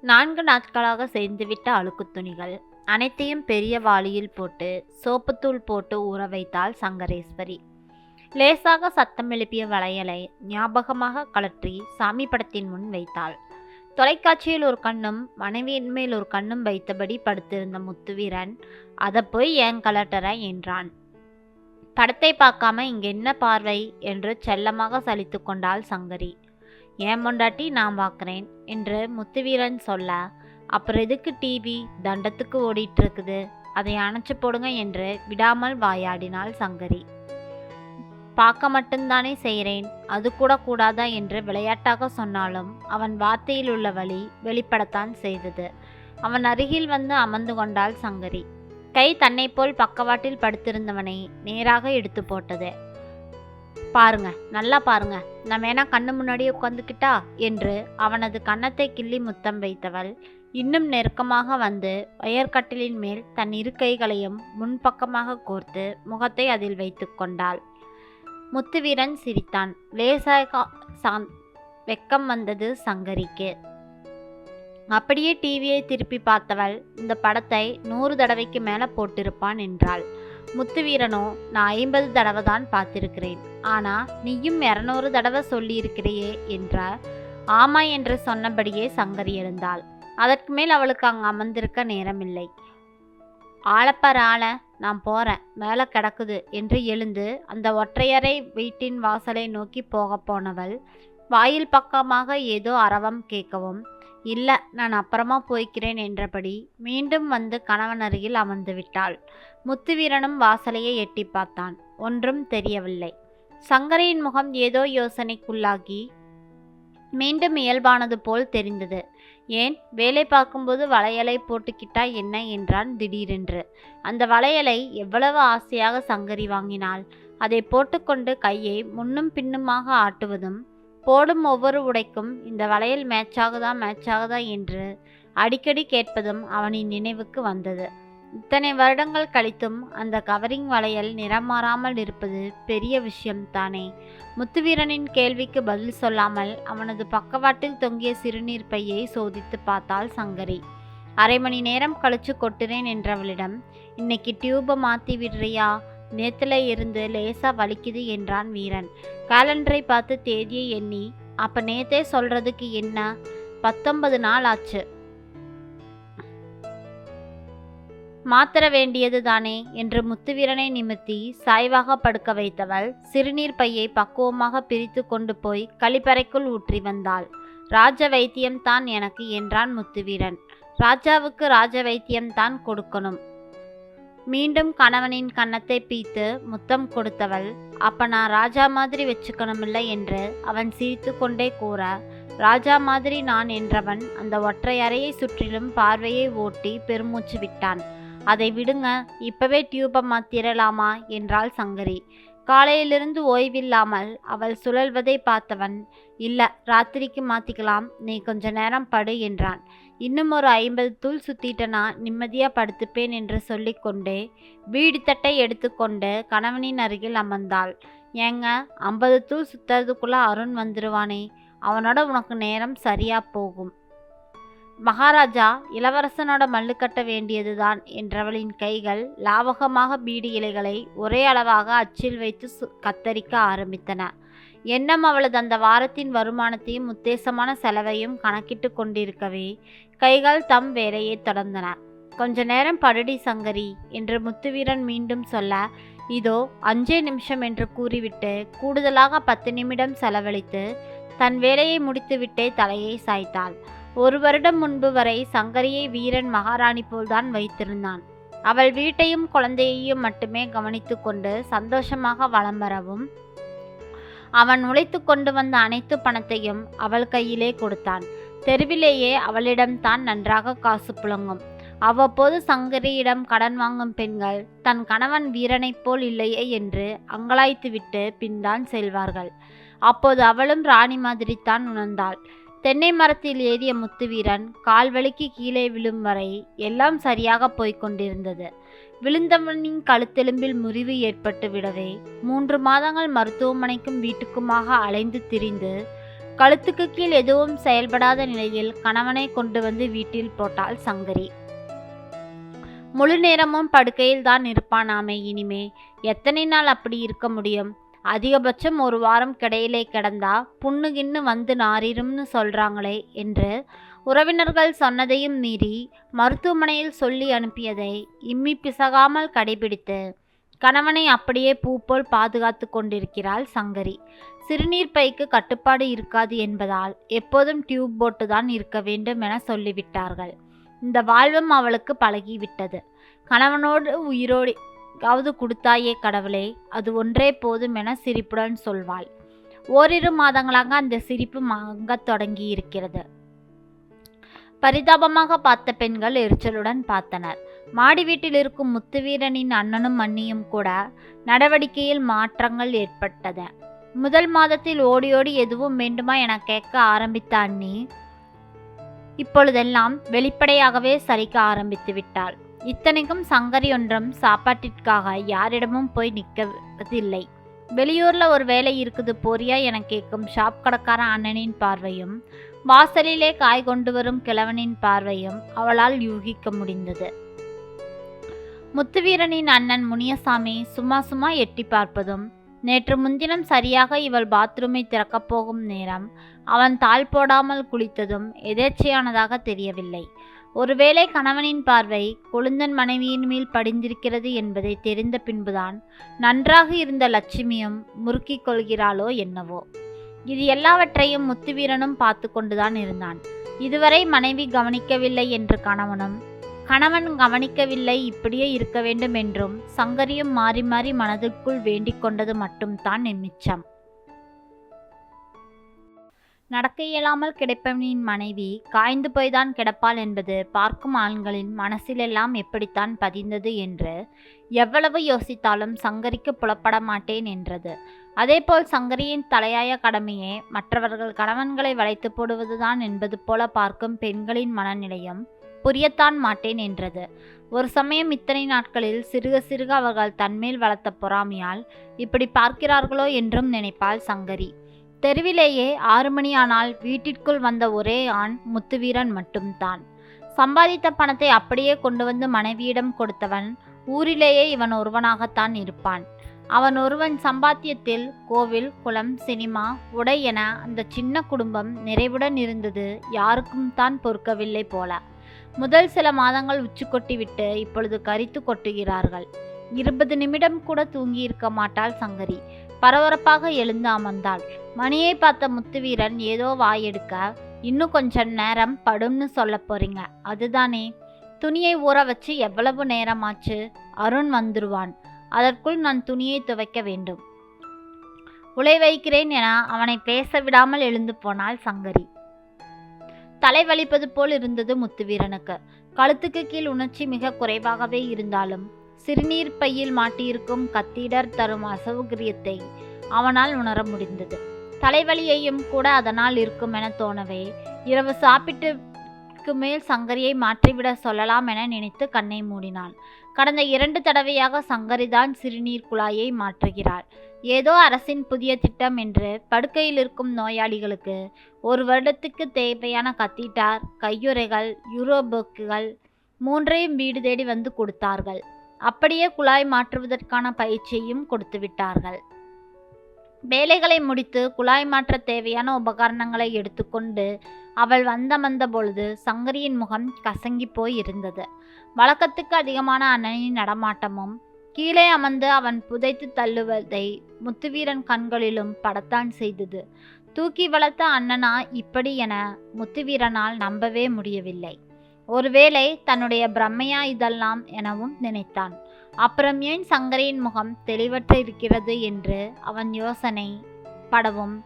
நான்கு நாட்களாக சேர்ந்துவிட்ட அழுக்கு துணிகள். அனைத்தையும் பெரிய வாளியில் போட்டு சோப்புத்தூள் போட்டு ஊற வைத்தாள் சங்கரேஸ்வரி. லேசாக சத்தம் எழுப்பிய வளையலை ஞாபகமாக கழற்றி சாமி படத்தின் முன் வைத்தாள். தொலைக்காட்சியில் ஒரு கண்ணும் மனைவியின் மேல் ஒரு கண்ணும் வைத்தபடி படுத்திருந்த முத்துவீரன் அதை போய் ஏன் கலட்டற? என்றான். படத்தை பார்க்காம இங்க என்ன பார்வை? என்று செல்லமாக சலித்து கொண்டாள் சங்கரி. ஏன் பொண்டாட்டி நான் பார்க்குறேன் என்று முத்துவீரன் சொல்ல அப்புறம் எதுக்கு டிவி தண்டத்துக்கு ஓடிட்டு இருக்குது அதை அணைச்சு போடுங்க என்று விடாமல் வாயாடினாள் சங்கரி. பார்க்க மட்டும்தானே செய்கிறேன் அது கூட கூடாதா? என்று விளையாட்டாக சொன்னாலும் அவன் வார்த்தையில் உள்ள வழி வெளிப்படத்தான் செய்தது. அவன் அருகில் வந்து அமர்ந்து கொண்டாள் சங்கரி. கை தன்னை போல் பக்கவாட்டில் படுத்திருந்தவனை நேராக எடுத்து போட்டது. பாருங்க நல்லா பாருங்க. நான் வேணா கண்ணு முன்னாடியே உட்காந்துக்கிட்டா என்று அவனது கன்னத்தை கிள்ளி முத்தம் வைத்தவள். இன்னும் நெருக்கமாக வந்து ஒயர்கட்டிலின் மேல் தன் இரு கைகளையும் முன்பக்கமாக கோர்த்து முகத்தை அதில் வைத்து கொண்டாள். முத்துவீரன் சிரித்தான். லேசாக சாந் வெக்கம் வந்தது சங்கரிக்கு. அப்படியே டிவியை திருப்பி பார்த்தவள் இந்த படத்தை நூறு தடவைக்கு மேலே போட்டிருப்பான் என்றாள். முத்துவீரனோ நான் ஐம்பது தடவை தான் பார்த்திருக்கிறேன். ஆனா நீயும் இரநூறு தடவை சொல்லியிருக்கிறியே என்றார். ஆமா என்று சொன்னபடியே சங்கரி எழுந்தாள். அதற்கு மேல் அவளுக்கு அங்கு அமர்ந்திருக்க நேரமில்லை. ஆளப்பார் ஆள நான் போறேன். வேலை கிடக்குது என்று எழுந்து அந்த ஒற்றையரை வீட்டின் வாசலை நோக்கி போகப் போனவள் வாயில் பக்கமாக ஏதோ அரவம் கேட்கவும் இல்லை நான் அப்புறமா போய்க்கிறேன் என்றபடி மீண்டும் வந்து கணவன் அருகில் அமர்ந்து விட்டாள். முத்துவீரனும் வாசலையே எட்டி பார்த்தான். ஒன்றும் தெரியவில்லை. சங்கரியின் முகம் ஏதோ யோசனைக்குள்ளாகி மீண்டும் இயல்பானது போல் தெரிந்தது. ஏன் வேலை பார்க்கும்போது வளையலை போட்டுக்கிட்டா என்ன என்றான் திடீரென்று. அந்த வளையலை எவ்வளவு ஆசையாக சங்கரி வாங்கினாள். அதை போட்டுக்கொண்டு கையை முன்னும் பின்னுமாக ஆட்டுவதும் போடும் ஒவ்வொரு உடைக்கும் இந்த வளையல் மேட்சாகுதா மேட்சாகுதா என்று அடிக்கடி கேட்பதும் அவனின் நினைவுக்கு வந்தது. இத்தனை வருடங்கள் கழித்தும் அந்த கவரிங் வளையல் நிறம் மாறாமல் இருப்பது பெரிய விஷயம் தானே. முத்துவீரனின் கேள்விக்கு பதில் சொல்லாமல் அவனது பக்கவாட்டில் தொங்கிய சிறுநீர் பையை சோதித்து பார்த்தாள் சங்கரி. அரை மணி நேரம் கழிச்சு கொட்டுறேன் என்றவளிடம் இன்னைக்கு டியூபை மாற்றி விடுறியா? நேத்துல இருந்து லேசா வலிக்குது என்றான் வீரன். கேலண்டரை பார்த்து தேதியை எண்ணி அப்ப நேத்தே சொல்றதுக்கு என்ன? பத்தொன்பது நாள் ஆச்சு. மாத்திர வேண்டியது தானே? என்று முத்துவீரனை நிமித்தி சாய்வாக படுக்க வைத்தவள் சிறுநீர் பையை பக்குவமாக பிரித்து கொண்டு போய் கழிப்பறைக்குள் ஊற்றி வந்தாள். ராஜ வைத்தியம்தான் எனக்கு என்றான் முத்துவீரன். ராஜாவுக்கு ராஜ வைத்தியம்தான் கொடுக்கணும். மீண்டும் கணவனின் கன்னத்தை பீத்து முத்தம் கொடுத்தவள் அப்ப நான் ராஜா மாதிரி வச்சுக்கணுமில்ல என்று அவன் சிரித்து கொண்டே கூற ராஜா மாதிரி நான் என்றவன் அந்த ஒற்றை அறையை சுற்றிலும் பார்வையை ஓட்டி பெருமூச்சு விட்டான். அதை விடுங்க இப்பவே டியூபை மாத்திரலாமா? என்றாள் சங்கரி. காலையிலிருந்து ஓய்வில்லாமல் அவள் சுழல்வதை பார்த்தவன் இல்ல ராத்திரிக்கு மாத்திக்கலாம் நீ கொஞ்ச நேரம் படு என்றான். இன்னும் ஒரு ஐம்பது தூள் சுத்திட்டனா நிம்மதியா படுத்துப்பேன் என்று சொல்லிக்கொண்டே வீடு தட்டை எடுத்துக்கொண்டு கணவனின் அருகில் அமர்ந்தாள். ஏங்க ஐம்பது தூள் சுத்துறதுக்குள்ள அருண் வந்துடுவானே அவனோட உனக்கு நேரம் சரியா போகும். மகாராஜா இளவரசனோட மல்லு கட்ட வேண்டியதுதான் என்றவளின் கைகள் லாவகமாக பீடி இலைகளை ஒரே அளவாக அச்சில் வைத்து சு- கத்தரிக்க ஆரம்பித்தன. எண்ணம் அவளது அந்த வாரத்தின் வருமானத்தையும் உத்தேசமான செலவையும் கணக்கிட்டு கொண்டிருக்கவே கைகள் தம் வேலையை தொடர்ந்தன. கொஞ்ச நேரம் படுடி சங்கரி என்று முத்துவீரன் மீண்டும் சொல்ல இதோ அஞ்சே நிமிஷம் என்று கூறிவிட்டு கூடுதலாக பத்து நிமிடம் செலவழித்து தன் வேலையை முடித்துவிட்டே தலையை சாய்த்தாள். ஒரு வருடம் முன்பு வரை சங்கரியை வீரன் மகாராணி போல்தான் வைத்திருந்தான். அவள் வீட்டையும் குழந்தையையும் மட்டுமே கவனித்து கொண்டு சந்தோஷமாக வலம் வரவும் அவன் உழைத்து கொண்டு வந்த அனைத்து பணத்தையும் அவள் கையிலே கொடுத்தான். தெருவிலேயே அவளிடம்தான் நன்றாக காசு புழங்கும். அவ்வப்போது சங்கரியிடம் கடன் வாங்கும் பெண்கள் தன் கணவன் வீரனைப் போல் இல்லையே என்று அங்கலாய்த்துவிட்டு பின்தான் செல்வார்கள். அப்போது அவளும் ராணி மாதிரித்தான் உணர்ந்தாள். தென்னை மரத்தில் ஏறிய முத்துவீரன் கால்வழிக்கு கீழே விழும் வரை எல்லாம் சரியாக போய்க் கொண்டிருந்தது. விழுந்தவனின் கழுத்தெலும்பில் முறிவு ஏற்பட்டு விடவே மூன்று மாதங்கள் மருத்துவமனைக்கும் வீட்டுக்குமாக அலைந்து திரிந்து கழுத்துக்கு கீழ் எதுவும் செயல்படாத நிலையில் கணவனை கொண்டு வந்து வீட்டில் போட்டாள் சங்கரி. முழு நேரமும் படுக்கையில் தான் இருப்பானாமே இனிமே எத்தனை நாள் அப்படி இருக்க முடியும்? அதிகபட்சம் ஒரு வாரம் கிடையிலே கிடந்தா புண்ணுகின்னு வந்து நாரிரும்னு சொல்கிறாங்களே என்று உறவினர்கள் சொன்னதையும் மீறி மருத்துவமனையில் சொல்லி அனுப்பியதை இம்மி பிசகாமல் கடைபிடித்து கணவனை அப்படியே பூ போல் பாதுகாத்து கொண்டிருக்கிறாள் சங்கரி. சிறுநீர் பைக்கு கட்டுப்பாடு இருக்காது என்பதால் எப்போதும் டியூப் போட்டு தான் இருக்க வேண்டும் என சொல்லிவிட்டார்கள். இந்த வாழ்வும் அவளுக்கு பழகிவிட்டது. கணவனோடு உயிரோடு உயிரோடாவது கொடுத்தாயே கடவுளே அது ஒன்றே போதும் என சிரிப்புடன் சொல்வாள். ஓரிரு மாதங்களாக அந்த சிரிப்பு மங்கத் தொடங்கி இருக்கிறது பரிதாபமாக பார்த்த பெண்கள் எரிச்சலுடன் பார்த்தனர். மாடி வீட்டில் இருக்கும் முத்துவீரனின் அண்ணனும் அண்ணியும் கூட நடவடிக்கையில் மாற்றங்கள் ஏற்பட்டது முதல் மாதத்தில் ஓடி ஓடி எதுவும் வேண்டுமா என கேட்க ஆரம்பித்த அண்ணி இப்பொழுதெல்லாம் வெளிப்படையாகவே சரிக்க ஆரம்பித்து விட்டாள். இத்தனைக்கும் சங்கரி ஒன்றும் சாப்பாட்டிற்காக யாரிடமும் போய் நிற்கவதில்லை. வெளியூர்ல ஒரு வேலை இருக்குது போறியா என கேட்கும் ஷாப் கடக்கார அண்ணனின் பார்வையும் வாசலிலே காய் கொண்டு வரும் கிழவனின் பார்வையும் அவளால் யூகிக்க முடிந்தது. முத்துவீரனின் அண்ணன் முனியசாமி சும்மா சும்மா எட்டி பார்ப்பதும் நேற்று முன்தினம் சரியாக இவள் பாத்ரூமை திறக்கப் போகும் நேரம் அவன் தாள் போடாமல் குளித்ததும் எதேச்சையானதாக தெரியவில்லை. ஒருவேளை கணவனின் பார்வை கொழுந்தன் மனைவியின் மேல் படிந்திருக்கிறது என்பதை தெரிந்த பின்புதான் நன்றாக இருந்த லட்சுமியும் முறுக்கிக் கொள்கிறாளோ என்னவோ. இது எல்லாவற்றையும் முத்துவீரனும் பார்த்து கொண்டுதான் இருந்தான். இதுவரை மனைவி கவனிக்கவில்லை என்று கணவனும் கணவன் கவனிக்கவில்லை இப்படியே இருக்க வேண்டும் என்றும் சங்கரியும் மாறி மாறி மனதிற்குள் வேண்டிக் கொண்டது மட்டும்தான் நிமிச்சம் நடக்க இயலாமல் கிடப்பவனின் மனைவி காய்ந்து போய்தான் கிடப்பாள் என்பது பார்க்கும் ஆண்களின் மனசிலெல்லாம் எப்படித்தான் பதிந்தது என்று எவ்வளவு யோசித்தாலும் சங்கரிக்கு புலப்பட மாட்டேன் என்றது. அதேபோல் சங்கரியின் தலையாய கடமையே மற்றவர்கள் கணவன்களை வளைத்து போடுவதுதான் என்பது போல பார்க்கும் பெண்களின் மனநிலையும் புரியத்தான் மாட்டேன் என்றது. ஒரு சமயம் இத்தனை நாட்களில் சிறுக சிறுக அவர்கள் தன்மேல் வளர்த்த பொறாமையால் இப்படி பார்க்கிறார்களோ என்றும் நினைப்பாள் சங்கரி. தெருவிலேயே ஆறு மணி ஆனால் வீட்டிற்குள் வந்த ஒரே ஆண் முத்துவீரன் மட்டும்தான். சம்பாதித்த பணத்தை அப்படியே கொண்டு வந்து மனைவியிடம் கொடுத்தவன் ஊரிலேயே இவன் ஒருவனாகத்தான் இருப்பான். அவன் ஒருவன் சம்பாத்தியத்தில் கோவில் குளம் சினிமா உடை என அந்த சின்ன குடும்பம் நிறைவுடன் இருந்தது யாருக்கும் தான் பொறுக்கவில்லை போல. முதல் சில மாதங்கள் உச்சி கொட்டிவிட்டு இப்பொழுது கரித்து கொட்டுகிறார்கள். இருபது நிமிடம் கூட தூங்கியிருக்க மாட்டாள் சங்கரி. பரபரப்பாக எழுந்து அமர்ந்தாள். மணியை பார்த்த முத்துவீரன் ஏதோ வாயெடுக்க இன்னும் கொஞ்சம் நேரம் படும்னு சொல்ல போறீங்க. அதுதானே? துணியை ஊற வச்சு எவ்வளவு நேரமாச்சு? அருண் வந்துருவான். அதற்குள் நான் துணியை துவைக்க வேண்டும். உலை வைக்கிறேன் என அவனை பேச விடாமல் எழுந்து போனாள் சங்கரி. தலை வலிப்பது போல் இருந்தது முத்துவீரனுக்கு. கழுத்துக்கு கீழ் உணர்ச்சி மிக குறைவாகவே இருந்தாலும் சிறுநீர் பையில் மாட்டியிருக்கும் கத்திடர் தரும் அசௌகரியத்தை அவனால் உணர முடிந்தது. தலைவலியையும் கூட அதனால் இருக்கும் என தோணவே. இரவு சாப்பிட்டுக்கு மேல் சங்கரியை மாற்றிவிட சொல்லலாம் என நினைத்து கண்ணை மூடினான் கடந்த இரண்டு தடவையாக சங்கரிதான் சிறுநீர் குழாயை மாற்றுகிறாள். ஏதோ அரசின் புதிய திட்டம் என்று படுக்கையில் இருக்கும் நோயாளிகளுக்கு ஒரு வருடத்துக்கு தேவையான கத்தீட்டார் கையுறைகள் யூரோபோக்குகள் மூன்றையும் வீடு தேடி வந்து கொடுத்தார்கள். அப்படியே குழாய் மாற்றுவதற்கான பயிற்சியையும் கொடுத்து விட்டார்கள். வேலைகளை முடித்து குழாய் மாற்ற தேவையான உபகரணங்களை எடுத்துக்கொண்டு அவள் வந்தமர்ந்த பொழுது சங்கரியின் முகம் கசங்கி போய் இருந்தது. வழக்கத்துக்கு அதிகமான அண்ணனின் நடமாட்டமும் கீழே அமர்ந்து அவன் புதைத்து தள்ளுவதை முத்துவீரன் கண்களிலும் படத்தான் செய்தது. தூக்கி வளர்த்த அண்ணனா இப்படி என முத்துவீரனால் நம்பவே முடியவில்லை. ஒருவேளை தன்னுடைய பிரம்மையா இதெல்லாம் எனவும் நினைத்தான். அப்புறம் ஏன் சங்கரியின் முகம் தெளிவற்ற இருக்கிறது என்று அவன் யோசனை படவும்.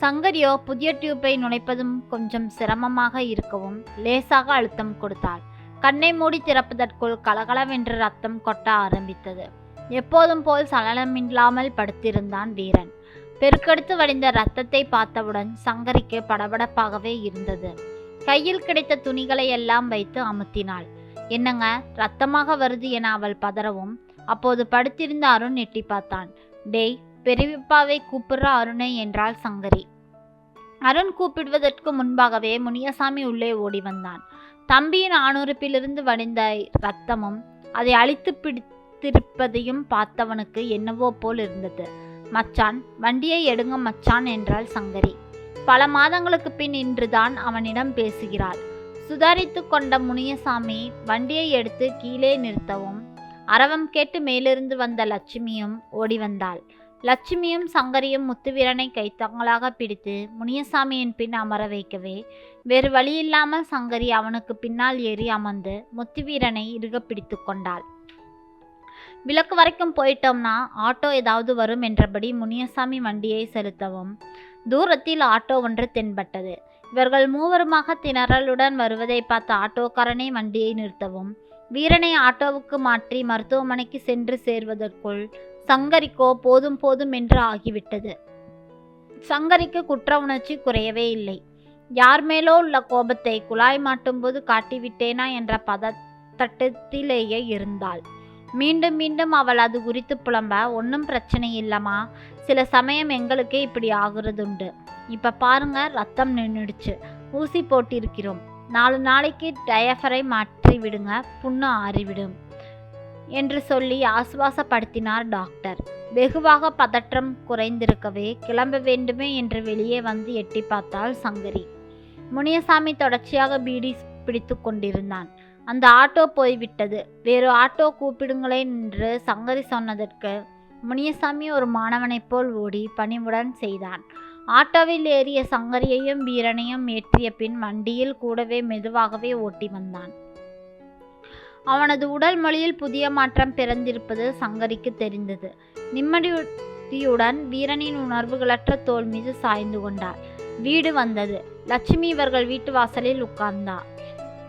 சங்கரியோ புதிய டியூப்பை நுழைப்பதும் கொஞ்சம் சிரமமாக இருக்கவும் லேசாக அழுத்தம் கொடுத்தாள். கண்ணை மூடி திறப்பதற்குள் கலகலவென்று ரத்தம் கொட்ட ஆரம்பித்தது. எப்போதும் போல் சலனமில்லாமல் படுத்திருந்தான் வீரன். பெருக்கெடுத்து வடிந்த ரத்தத்தை பார்த்தவுடன் சங்கரிக்கு படபடப்பாகவே இருந்தது. கையில் கிடைத்த துணிகளை எல்லாம் வைத்து அமுத்தினாள். என்னங்க ரத்தமாக வருது என அவள் பதறவும். அப்போது படுத்திருந்த அருண் எட்டி பார்த்தான். டேய் பெரியப்பாவை கூப்பிடுற அருணை என்றாள் சங்கரி. அருண் கூப்பிடுவதற்கு முன்பாகவே முனியசாமி உள்ளே ஓடி வந்தான். தம்பியின் ஆணுறுப்பிலிருந்து வடிந்த ரத்தமும் அதை அழித்து பிடித்திருப்பதையும் பார்த்தவனுக்கு என்னவோ போல் இருந்தது. மச்சான் வண்டியை எடுங்க மச்சான் என்றாள் சங்கரி. பல மாதங்களுக்கு பின் இன்றுதான் அவனிடம் பேசுகிறாள். சுதாரித்து கொண்ட முனியசாமி வண்டியை எடுத்து கீழே நிறுத்தவும் அரவம் கேட்டு மேலிருந்து வந்த லட்சுமியும் ஓடி வந்தாள். லட்சுமியும் சங்கரியும் முத்துவீரனை கைத்தங்களாக பிடித்து முனியசாமியின் பின் அமர வைக்கவே வேறு வழியில்லாமல் சங்கரி அவனுக்கு பின்னால் ஏறி அமர்ந்து முத்துவீரனை இறுக பிடித்து கொண்டாள். விளக்கு வரைக்கும் போயிட்டோம்னா ஆட்டோ ஏதாவது வரும் என்றபடி முனியசாமி வண்டியை செலுத்தவும் தூரத்தில் ஆட்டோ ஒன்று தென்பட்டது. இவர்கள் மூவருமாக திணறலுடன் வருவதை பார்த்த ஆட்டோக்காரனை வண்டியை நிறுத்தவும். வீரனை ஆட்டோவுக்கு மாற்றி மருத்துவமனைக்கு சென்று சேர்வதற்குள் சங்கரிக்கோ போதும் போதும் என்று ஆகிவிட்டது. சங்கரிக்கு குற்ற உணர்ச்சி குறையவே இல்லை. யார் மேலோ உள்ள கோபத்தை குழாய் மாட்டும்போது காட்டிவிட்டேனா என்ற பதத்தட்டத்திலேயே இருந்தாள். மீண்டும் மீண்டும் அவள் அது குறித்து புலம்ப ஒன்றும் பிரச்சனை இல்லைம்மா. சில சமயம் எங்களுக்கே இப்படி ஆகுறதுண்டு. இப்போ பாருங்க ரத்தம் நின்றுடுச்சு ஊசி போட்டிருக்கிறோம். நாலு நாளைக்கு டயஃபரை மாற்றி விடுங்க புண்ணு ஆறிவிடும் என்று சொல்லி ஆசுவாசப்படுத்தினார் டாக்டர். வெகுவாக பதற்றம் குறைந்திருக்கவே கிளம்ப வேண்டுமே என்று வெளியே வந்து எட்டி பார்த்தாள் சங்கரி. முனியசாமி தொடர்ச்சியாக பீடி பிடித்து கொண்டிருந்தான். அந்த ஆட்டோ போய்விட்டது. வேறு ஆட்டோ கூப்பிடுங்களேன் என்று சங்கரி சொன்னதற்கு முனியசாமி ஒரு மாணவனைப் போல் ஓடி பணிவுடன் செய்தான். ஆட்டோவில் ஏறிய சங்கரியையும் வீரனையும் ஏற்றிய பின் வண்டியில் கூடவே மெதுவாகவே ஓட்டி வந்தான். அவனது உடல் மொழியில் புதிய மாற்றம் பிறந்திருப்பது சங்கரிக்கு தெரிந்தது. நிம்மதியுடன் வீரனின் உணர்வுகளற்ற தோல் மீது சாய்ந்து கொண்டார் வீடு வந்தது. லட்சுமி இவர்கள் வீட்டு வாசலில் உட்கார்ந்தார்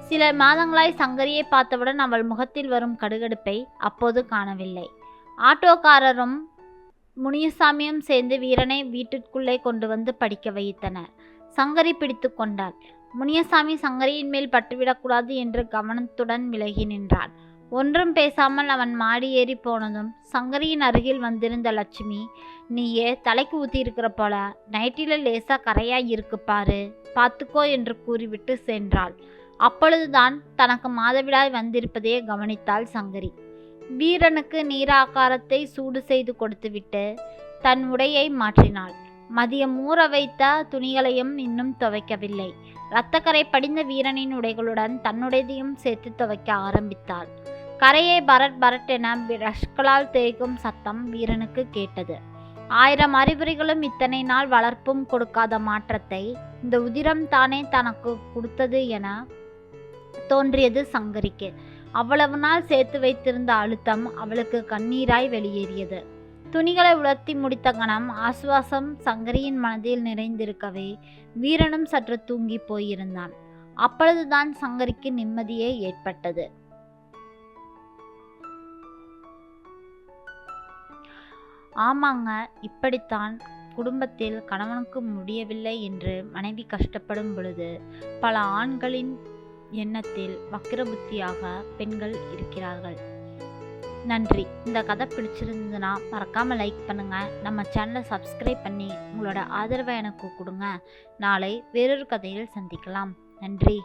சில மாதங்களாய் சங்கரியை பார்த்தவுடன் அவள் முகத்தில் வரும் கடுகடுப்பை அப்போது காணவில்லை. ஆட்டோக்காரரும் முனியசாமியும் சேர்ந்து வீரனை வீட்டிற்குள்ளே கொண்டு வந்து படிக்க வைத்தனர். சங்கரி பிடித்து கொண்டாள். முனியசாமி சங்கரியின் மேல் பட்டுவிடக்கூடாது என்று கவனத்துடன் விலகி நின்றான் ஒன்றும் பேசாமல் அவன் மாடி ஏறி போனதும் சங்கரியின் அருகில் வந்திருந்த லட்சுமி நீயே தலைக்கு ஊற்றியிருக்கிற போல நைட்டில லேசா கரையாய் இருக்கு பாரு பார்த்துக்கோ என்று கூறிவிட்டு சென்றாள். அப்பொழுதுதான் தனக்கு மாதவிடாய் வந்திருப்பதையே கவனித்தாள் சங்கரி. வீரனுக்கு நீராகாரத்தை சூடு செய்து கொடுத்துவிட்டு தன் உடையை மாற்றினாள். மதியம் ஊற வைத்த துணிகளையும் இன்னும் துவைக்கவில்லை. இரத்தக்கரை படிந்த வீரனின் உடைகளுடன் தன்னுடையதையும் சேர்த்து துவைக்க ஆரம்பித்தாள். கரையை பரட் பரட் என ரஷ்களால் தேய்க்கும் சத்தம் வீரனுக்கு கேட்டது. ஆயிரம் அறிகுறிகளும் இத்தனை நாள் வளர்ப்பும் கொடுக்காத மாற்றத்தை இந்த உதிரம் தானே தனக்கு கொடுத்தது என தோன்றியது சங்கரிக்கு. அவ்வளவு நாள் சேர்த்து வைத்திருந்த அழுத்தம் அவளுக்கு கண்ணீராய் வெளியேறியது. துணிகளை உலர்த்தி முடித்த கணம் ஆசுவாசம் சங்கரியின் மனதில் நிறைந்திருக்கவே வீரனும் சற்று தூங்கி போயிருந்தான். அப்பொழுதுதான் சங்கரிக்கு நிம்மதியே ஏற்பட்டது. ஆமாங்க இப்படித்தான். குடும்பத்தில் கணவனுக்கு முடியவில்லை என்று மனைவி கஷ்டப்படும் பொழுது பல ஆண்களின் எண்ணத்தில் வக்கிர புத்தியாக பெண்கள் இருக்கிறார்கள். நன்றி. இந்த கதை பிடிச்சிருந்ததுன்னா மறக்காமல் லைக் பண்ணுங்கள் நம்ம சேனலை சப்ஸ்கிரைப் பண்ணி உங்களோட ஆதரவை எனக்கு கொடுங்க. நாளை வேறொரு கதையில் சந்திக்கலாம். நன்றி.